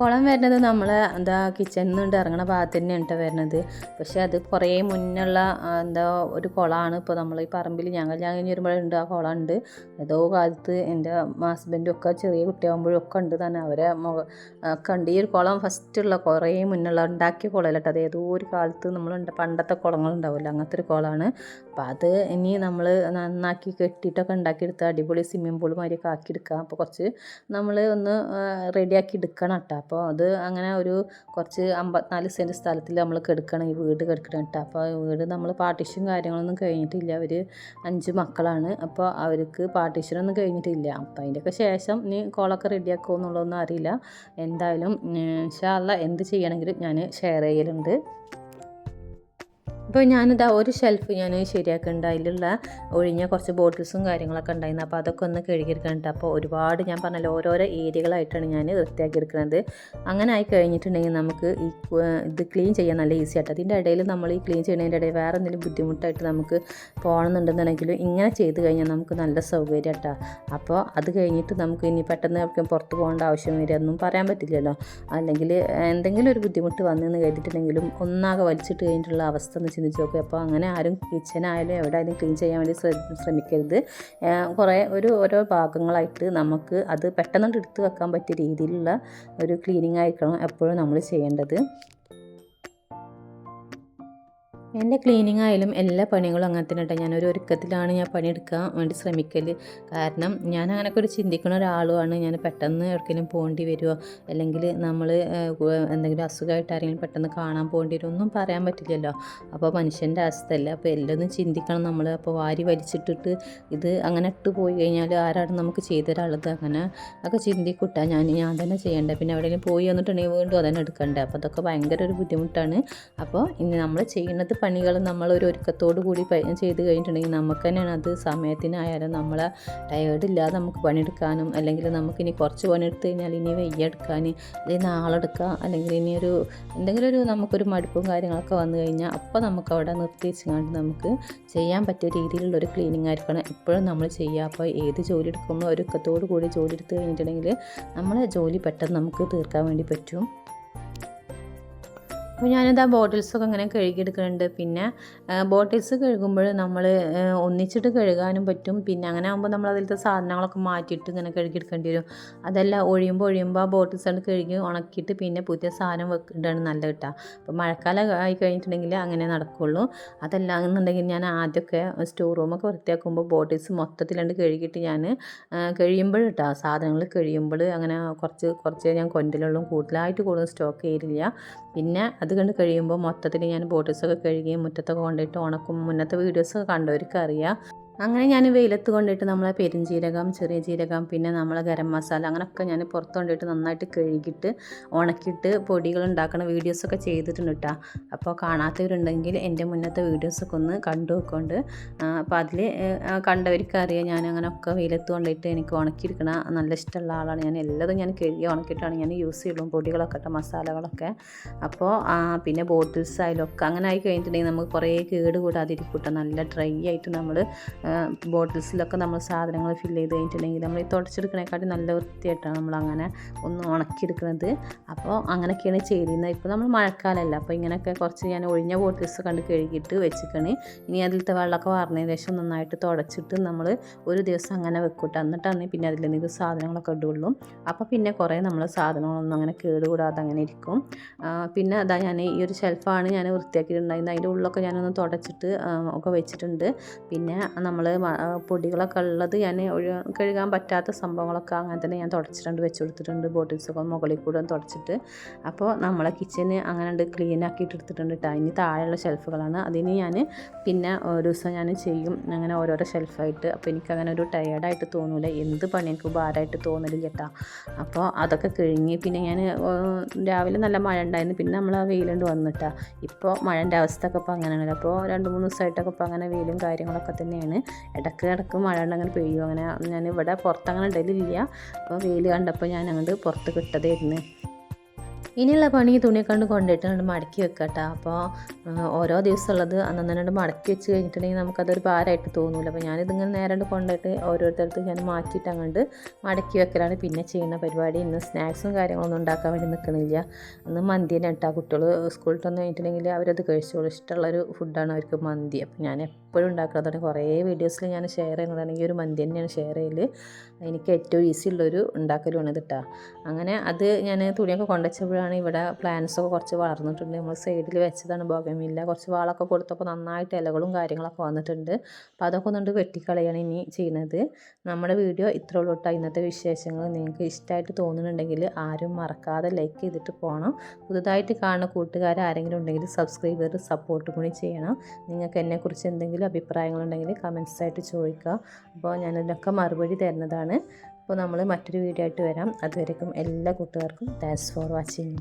കുളം വരുന്നത്? നമ്മൾ എന്താ കിച്ചണിൽ നിന്ന് ഇറങ്ങണ ഭാഗത്ത് തന്നെയാണ് കേട്ടോ വരുന്നത്. പക്ഷേ അത് കുറേ മുന്നുള്ള എന്താ ഒരു കുളമാണ് ഇപ്പോൾ നമ്മൾ ഈ പറമ്പിൽ ഞങ്ങൾ ഞാൻ വരുമ്പോഴുണ്ട് ആ കുളം ഉണ്ട്. ഏതോ കാലത്ത് എന്റെ ഹസ്ബൻഡും ഒക്കെ ചെറിയ കുട്ടിയാകുമ്പോഴും ഒക്കെ ഉണ്ട് തന്നെ. അവരെ ഉണ്ട് ഈ ഒരു കുളം ഫസ്റ്റുള്ള കുറേ മുന്നുള്ള ഉണ്ടാക്കിയ കുളമല്ല കേട്ടോ അത് ഏതോ ഒരു കാലത്ത് നമ്മൾ പണ്ടത്തെ കുളങ്ങളുണ്ടാവില്ല അങ്ങനത്തെ ഒരു കുളമാണ് അപ്പോൾ അത് ഇനി നമ്മൾ നന്നാക്കി കെട്ടിയിട്ടൊക്കെ ഉണ്ടാക്കിയെടുത്ത് അടിപൊളി സ്വിമ്മിംഗ് പൂൾ മാതിരിയൊക്കെ ആക്കിയെടുക്കാം. അപ്പോൾ കുറച്ച് നമ്മൾ ഒന്ന് റെഡിയാക്കി എടുക്കണം കേട്ടോ. അപ്പോൾ അത് അങ്ങനെ ഒരു കുറച്ച് അമ്പത്തിനാല് സെന്റ് സ്ഥലത്തിൽ നമ്മൾ കെടുക്കണം ഈ വീട് കെടുക്കണം കേട്ടോ അപ്പോൾ വീട് നമ്മൾ പാർട്ടീഷൻ കാര്യങ്ങളൊന്നും കഴിഞ്ഞിട്ടില്ല. അവർ അഞ്ച് മക്കളാണ്. അപ്പോൾ അവർക്ക് പാർട്ടീഷനൊന്നും കഴിഞ്ഞിട്ടില്ല. അപ്പോൾ അതിന്റെയൊക്കെ ശേഷം ഇനി കോളൊക്കെ റെഡിയാക്കുമോ എന്നുള്ളതൊന്നും അറിയില്ല. എന്തായാലും ഇൻഷാല്ല എന്ത് ചെയ്യണമെങ്കിലും ഞാൻ ഷെയർ ചെയ്യലുണ്ട്. അപ്പോൾ ഞാനിതാ ഒരു ഷെൽഫ് ഞാൻ ശരിയാക്കുന്നുണ്ട് അതിലുള്ള ഒഴിഞ്ഞ കുറച്ച് ബോട്ടിൽസും കാര്യങ്ങളൊക്കെ ഉണ്ടായിരുന്നു. അപ്പോൾ അതൊക്കെ ഒന്ന് കഴുകിയെടുക്കുന്നുണ്ട് അപ്പോൾ ഒരുപാട് ഞാൻ പറഞ്ഞല്ലോ ഓരോരോ ഏരിയകളായിട്ടാണ് ഞാൻ വൃത്തിയാക്കിയെടുക്കുന്നത്. അങ്ങനെ ആയി കഴിഞ്ഞിട്ടുണ്ടെങ്കിൽ നമുക്ക് ഈ ഇത് ക്ലീൻ ചെയ്യാൻ നല്ല ഈസി ആയിട്ട്. അതിന്റെ ഇടയിൽ നമ്മൾ ഈ ക്ലീൻ ചെയ്യുന്നതിന്റെ ഇടയിൽ വേറെ എന്തെങ്കിലും ബുദ്ധിമുട്ടായിട്ട് നമുക്ക് പോകണമെന്നുണ്ടെന്നുണ്ടെങ്കിലും ഇങ്ങനെ ചെയ്ത് കഴിഞ്ഞാൽ നമുക്ക് നല്ല സൗകര്യം കേട്ടോ അപ്പോൾ അത് കഴിഞ്ഞിട്ട് നമുക്ക് ഇനി പെട്ടെന്ന് എവിടേക്കും പുറത്ത് പോകേണ്ട ആവശ്യം വരിക ഒന്നും പറയാൻ പറ്റില്ലല്ലോ. അല്ലെങ്കിൽ എന്തെങ്കിലും ഒരു ബുദ്ധിമുട്ട് വന്നെന്ന് കേട്ടിട്ടുണ്ടെങ്കിലും ഒന്നാകെ വലിച്ചിട്ട് കഴിഞ്ഞിട്ടുള്ള അവസ്ഥ ഒന്ന് ചിന്തിച്ച് നോക്കുക അപ്പോൾ അങ്ങനെ ആരും കിച്ചനായാലും എവിടെ ആയാലും ക്ലീൻ ചെയ്യാൻ വേണ്ടി ശ്രമിക്കരുത്. കുറേ ഒരു ഓരോ ഭാഗങ്ങളായിട്ട് നമുക്ക് അത് പെട്ടെന്ന് എടുത്ത് വെക്കാൻ പറ്റിയ രീതിയിലുള്ള ഒരു ക്ലീനിങ് ആയിരിക്കണം എപ്പോഴും നമ്മൾ ചെയ്യേണ്ടത്. എന്റെ ക്ലീനിങ് ആയാലും എല്ലാ പണികളും അങ്ങനെ തന്നെ കേട്ടോ ഞാനൊരു ഒരുക്കത്തിലാണ് ഞാൻ പണിയെടുക്കാൻ വേണ്ടി ശ്രമിക്കൽ കാരണം ഞാൻ അങ്ങനെയൊക്കെ ഒരു ചിന്തിക്കുന്ന ഒരാളുമാണ്. ഞാൻ പെട്ടെന്ന് എവിടെക്കെങ്കിലും പോകേണ്ടി വരുമോ അല്ലെങ്കിൽ നമ്മൾ എന്തെങ്കിലും അസുഖമായിട്ട് ആരെങ്കിലും പെട്ടെന്ന് കാണാൻ പോകേണ്ടി വരും. ഒന്നും പറയാൻ പറ്റില്ലല്ലോ. അപ്പോൾ മനുഷ്യന്റെ അവസ്ഥയല്ല. അപ്പോൾ എല്ലാം ചിന്തിക്കണം നമ്മൾ അപ്പോൾ വാരി വലിച്ചിട്ടിട്ട് ഇത് അങ്ങനെ ഇട്ട് പോയി കഴിഞ്ഞാൽ ആരാണ് നമുക്ക് ചെയ്തു തരാനുള്ളത് അങ്ങനെ അതൊക്കെ ചിന്തിക്കൂട്ടാ. ഞാൻ ഞാൻ തന്നെ ചെയ്യേണ്ടത് പിന്നെ എവിടെയെങ്കിലും പോയി വന്നിട്ടുണ്ടെങ്കിൽ വീണ്ടും അതന്നെ എടുക്കണ്ടേ. അപ്പോൾ അതൊക്കെ ഭയങ്കര ഒരു ബുദ്ധിമുട്ടാണ്. അപ്പോൾ ഇനി നമ്മൾ ചെയ്യുന്നത് പണികൾ നമ്മൾ ഒരു ഒരുക്കത്തോടു കൂടി ചെയ്ത് കഴിഞ്ഞിട്ടുണ്ടെങ്കിൽ നമുക്ക് തന്നെയാണ് അത് സമയത്തിനായാലും നമ്മളെ ടയേർഡ് ഇല്ലാതെ നമുക്ക് പണിയെടുക്കാനും അല്ലെങ്കിൽ നമുക്ക് ഇനി കുറച്ച് പണിയെടുത്ത് കഴിഞ്ഞാൽ ഇനി വെയ്യെടുക്കാൻ അല്ലെങ്കിൽ നാളെടുക്കാം അല്ലെങ്കിൽ ഇനി ഒരു എന്തെങ്കിലും ഒരു നമുക്കൊരു മടുപ്പും കാര്യങ്ങളൊക്കെ വന്നു കഴിഞ്ഞാൽ അപ്പോൾ നമുക്ക് അവിടെ നിർത്തി വെച്ചുകൊണ്ട് നമുക്ക് ചെയ്യാൻ പറ്റിയ രീതിയിലുള്ള ഒരു ക്ലീനിങ് ആയിരിക്കണം. എപ്പോഴും നമ്മൾ ചെയ്യുക. അപ്പോൾ ഏത് ജോലി എടുക്കുമ്പോൾ ഒരുക്കത്തോടു കൂടി ജോലി എടുത്ത് കഴിഞ്ഞിട്ടുണ്ടെങ്കിൽ നമ്മളെ ജോലി പെട്ടെന്ന് നമുക്ക് തീർക്കാൻ വേണ്ടി പറ്റും. അപ്പോൾ ഞാനിത് ആ ബോട്ടിൽസൊക്കെ ഇങ്ങനെ കഴുകിയെടുക്കുന്നുണ്ട്. പിന്നെ ബോട്ടിൽസ് കഴുകുമ്പോൾ നമ്മൾ ഒന്നിച്ചിട്ട് കഴുകാനും പറ്റും. പിന്നെ അങ്ങനെ ആകുമ്പോൾ നമ്മൾ അതിലത്തെ സാധനങ്ങളൊക്കെ മാറ്റിയിട്ട് ഇങ്ങനെ കഴുകിയെടുക്കേണ്ടി വരും. അതല്ല ഒഴിയുമ്പോൾ ഒഴിയുമ്പോൾ ആ ബോട്ടിൽസ് കൊണ്ട് കഴുകി ഉണക്കിയിട്ട് പിന്നെ പുതിയ സാധനം വെക്കേണ്ടതാണ് നല്ല കിട്ടുക അപ്പോൾ മഴക്കാലം ആയി കഴിഞ്ഞിട്ടുണ്ടെങ്കിൽ അങ്ങനെ നടക്കുള്ളൂ. അതല്ല എന്നുണ്ടെങ്കിൽ ഞാൻ ആദ്യമൊക്കെ സ്റ്റോർ റൂമൊക്കെ വൃത്തിയാക്കുമ്പോൾ ബോട്ടിൽസ് മൊത്തത്തിലുണ്ട് കഴുകിയിട്ട് ഞാൻ കഴിയുമ്പോൾ കേട്ടോ സാധനങ്ങൾ കഴിയുമ്പോൾ അങ്ങനെ കുറച്ച് കുറച്ച് ഞാൻ കൊണ്ടലുള്ളൂ കൂടുതലായിട്ട് കൂടുതൽ സ്റ്റോക്ക് ചെയ്തില്ല. പിന്നെ അത് കണ്ട് കഴിയുമ്പോൾ മൊത്തത്തിൽ ഞാൻ ബോട്ടിൽസൊക്കെ കഴുകി മുറ്റത്തൊക്കെ കൊണ്ടിട്ട് ഉണക്കും. മുന്നത്തെ വീഡിയോസൊക്കെ കണ്ടവർക്ക് അറിയാം അങ്ങനെ ഞാൻ വെയിലത്ത് കൊണ്ടിട്ട് നമ്മളെ പെരുംജീരകം ചെറിയ ജീരകം പിന്നെ നമ്മളെ ഗരം മസാല അങ്ങനെയൊക്കെ ഞാൻ പുറത്ത് കൊണ്ടിട്ട് നന്നായിട്ട് കഴുകിയിട്ട് ഉണക്കിയിട്ട് പൊടികൾ ഉണ്ടാക്കുന്ന വീഡിയോസൊക്കെ ചെയ്തിട്ടുണ്ട് കേട്ടോ അപ്പോൾ കാണാത്തവരുണ്ടെങ്കിൽ എന്റെ മുന്നത്തെ വീഡിയോസൊക്കെ ഒന്ന് കണ്ടു വെക്കൊണ്ട് അപ്പോൾ അതിൽ കണ്ടവർക്ക് അറിയാം ഞാൻ അങ്ങനെയൊക്കെ വെയിലത്ത് കൊണ്ടിട്ട് എനിക്ക് ഉണക്കിയിരിക്കണ നല്ല ഇഷ്ടമുള്ള ആളാണ്. ഞാൻ എല്ലാതും ഞാൻ കഴുകി ഉണക്കിയിട്ടാണ് ഞാൻ യൂസ് ചെയ്യുള്ളൂ പൊടികളൊക്കെ കേട്ടോ മസാലകളൊക്കെ. അപ്പോൾ പിന്നെ ബോട്ടിൽസ് ആയാലും ഒക്കെ അങ്ങനെ ആയി കഴിഞ്ഞിട്ടുണ്ടെങ്കിൽ നമുക്ക് കുറേ കേട് കൂടാതിരിക്കും കേട്ടോ നല്ല ഡ്രൈ ആയിട്ട് നമ്മൾ ബോട്ടിൽസിലൊക്കെ നമ്മൾ സാധനങ്ങൾ ഫില്ല് ചെയ്ത് കഴിഞ്ഞിട്ടുണ്ടെങ്കിൽ നമ്മൾ ഈ തുടച്ചെടുക്കണേക്കാട്ടി നല്ല വൃത്തിയായിട്ടാണ് നമ്മൾ അങ്ങനെ ഒന്ന് ഉണക്കിയെടുക്കുന്നത് അപ്പോൾ അങ്ങനെയൊക്കെയാണ് ചെയ്യുന്നത് ഇപ്പോൾ നമ്മൾ മഴക്കാലമല്ല അപ്പോൾ ഇങ്ങനെയൊക്കെ കുറച്ച് ഞാൻ ഒഴിഞ്ഞ ബോട്ടിൽസ് കണ്ട് കഴുകിയിട്ട് വെച്ചിക്കണ്. ഇനി അതിലത്തെ വെള്ളമൊക്കെ വാർന്നതിന് ശേഷം നന്നായിട്ട് തുടച്ചിട്ട് നമ്മൾ ഒരു ദിവസം അങ്ങനെ വെക്കൂട്ടോ. എന്നിട്ടാണ് പിന്നെ അതിൽ എന്തെങ്കിലും സാധനങ്ങളൊക്കെ ഇടുള്ളൂ. അപ്പോൾ പിന്നെ കുറേ നമ്മൾ സാധനങ്ങളൊന്നും അങ്ങനെ കേടുകൂടാതെ അങ്ങനെ ഇരിക്കും. പിന്നെ അതാ ഞാൻ ഈ ഒരു ഷെൽഫാണ് ഞാൻ വൃത്തിയാക്കിയിട്ടുണ്ടായിരുന്നത്. അതിന്റെ ഉള്ളിലൊക്കെ ഞാനൊന്ന് തുടച്ചിട്ട് ഒക്കെ വെച്ചിട്ടുണ്ട്. പിന്നെ നമ്മൾ പൊടികളൊക്കെ ഉള്ളത് ഞാൻ കഴുകാൻ പറ്റാത്ത സംഭവങ്ങളൊക്കെ അങ്ങനെ തന്നെ ഞാൻ തുടച്ചിട്ടുണ്ട് വെച്ച് കൊടുത്തിട്ടുണ്ട്. ബോട്ടിൽസൊക്കെ മുകളിൽ കൂടെ തുടച്ചിട്ട്. അപ്പോൾ നമ്മളെ കിച്ചന് അങ്ങനെ ഉണ്ട് ക്ലീൻ ആക്കിയിട്ട് എടുത്തിട്ടുണ്ട് കേട്ടോ ഇനി താഴെയുള്ള ഷെൽഫുകളാണ് അതിന് ഞാൻ പിന്നെ ഒരു ദിവസം ഞാൻ ചെയ്യും. അങ്ങനെ ഓരോരോ ഷെൽഫായിട്ട് അപ്പോൾ എനിക്ക് അങ്ങനെ ഒരു ടയേർഡായിട്ട് തോന്നില്ല എന്ത് പണി എനിക്ക് ഭാരമായിട്ട് തോന്നലില്ല കേട്ടോ അപ്പോൾ അതൊക്കെ കഴിഞ്ഞ് പിന്നെ ഞാൻ രാവിലെ നല്ല മഴ ഉണ്ടായിരുന്നു. പിന്നെ നമ്മൾ ആ വെയിലുണ്ട് വന്നിട്ടാ ഇപ്പോൾ മഴന്റെ അവസ്ഥ ഒക്കെ ഇപ്പോൾ അങ്ങനെയാണല്ലോ. അപ്പോൾ രണ്ട് മൂന്ന് ദിവസമായിട്ടൊക്കെ ഇപ്പോൾ അങ്ങനെ വെയിലും കാര്യങ്ങളൊക്കെ തന്നെയാണ്. ഇടയ്ക്ക് ഇടയ്ക്ക് മഴ ഉണ്ടെങ്കിൽ പെയ്യും. അങ്ങനെ ഞാൻ ഇവിടെ പുറത്തങ്ങനെ ഇടലില്ല. അപ്പോൾ വെയിൽ കണ്ടപ്പോൾ ഞാൻ അങ്ങോട്ട് പുറത്ത് കിട്ടതായിരുന്നു ഇനിയുള്ള പണി തുണി കണ്ട് കൊണ്ടിട്ട് മടക്കി കേട്ടോ അപ്പോൾ ഓരോ ദിവസം ഉള്ളത് അന്നന്നെ മടക്കി വെച്ച് കഴിഞ്ഞിട്ടുണ്ടെങ്കിൽ നമുക്കതൊരു ഭാരമായിട്ട് തോന്നില്ല അപ്പോൾ ഞാനിതിങ്ങനെ നേരെ കൊണ്ടിട്ട് ഓരോരുത്തർക്ക് ഞാൻ മാറ്റിയിട്ട് അങ്ങോട്ട് മടക്കി വെക്കലാണ് പിന്നെ ചെയ്യുന്ന പരിപാടി. ഇന്ന് സ്നാക്സും കാര്യങ്ങളൊന്നും ഉണ്ടാക്കാൻ വേണ്ടി നിൽക്കണില്ല. ഇന്ന് തന്നെ ഇട്ടാ കുട്ടികൾ സ്കൂളിൽ വന്ന് കഴിഞ്ഞിട്ടുണ്ടെങ്കിൽ അവരത് കഴിച്ചോളൂ. ഇഷ്ടമുള്ളൊരു ഫുഡാണ് അവർക്ക് മന്തി. അപ്പോൾ ഞാൻ എപ്പോഴും ഉണ്ടാക്കുന്നതാണ് കുറേ വീഡിയോസിൽ ഞാൻ ഷെയർ ചെയ്യുന്നതാണ്. ഈ ഒരു മന്തി തന്നെയാണ് ഷെയർ ചെയ്യൽ എനിക്ക് ഏറ്റവും ഈസി ഉള്ളൊരു ഉണ്ടാക്കലുമാണ് ഇതിട്ടാ അങ്ങനെ അത് ഞാൻ തുണിയൊക്കെ കൊണ്ടുവച്ചപ്പോഴാണ് ഇവിടെ പ്ലാന്റ്സൊക്കെ കുറച്ച് വളർന്നിട്ടുണ്ട്. നമ്മൾ സൈഡിൽ വെച്ചതാണ് ബോഗമില്ല കുറച്ച് വാളൊക്കെ കൊടുത്തപ്പോൾ നന്നായിട്ട് ഇലകളും കാര്യങ്ങളൊക്കെ വന്നിട്ടുണ്ട്. അപ്പോൾ അതൊക്കെ ഒന്നുകൊണ്ട് വെട്ടിക്കളയാണ് ഇനി ചെയ്യുന്നത്. നമ്മുടെ വീഡിയോ ഇത്ര ഉള്ളൂ കേട്ടോ ഇന്നത്തെ വിശേഷങ്ങൾ നിങ്ങൾക്ക് ഇഷ്ടമായിട്ട് തോന്നുന്നുണ്ടെങ്കിൽ ആരും മറക്കാതെ ലൈക്ക് ചെയ്തിട്ട് പോകണം പുതുതായിട്ട് കാണുന്ന കൂട്ടുകാർ ആരെങ്കിലും ഉണ്ടെങ്കിൽ സബ്സ്ക്രൈബ് ചെയ്ത് സപ്പോർട്ട് കൂടി ചെയ്യണം. നിങ്ങൾക്ക് എന്നെക്കുറിച്ച് എന്തെങ്കിലും അഭിപ്രായങ്ങളുണ്ടെങ്കിൽ കമൻസ് ആയിട്ട് ചോദിക്കുക. അപ്പോൾ ഞാനതിനൊക്കെ മറുപടി തരുന്നതാണ്. അപ്പോൾ നമ്മൾ മറ്റൊരു വീഡിയോ ആയിട്ട് വരാം. അതുവരേക്കും എല്ലാ കൂട്ടുകാർക്കും താങ്ക്സ് ഫോർ വാച്ചിങ്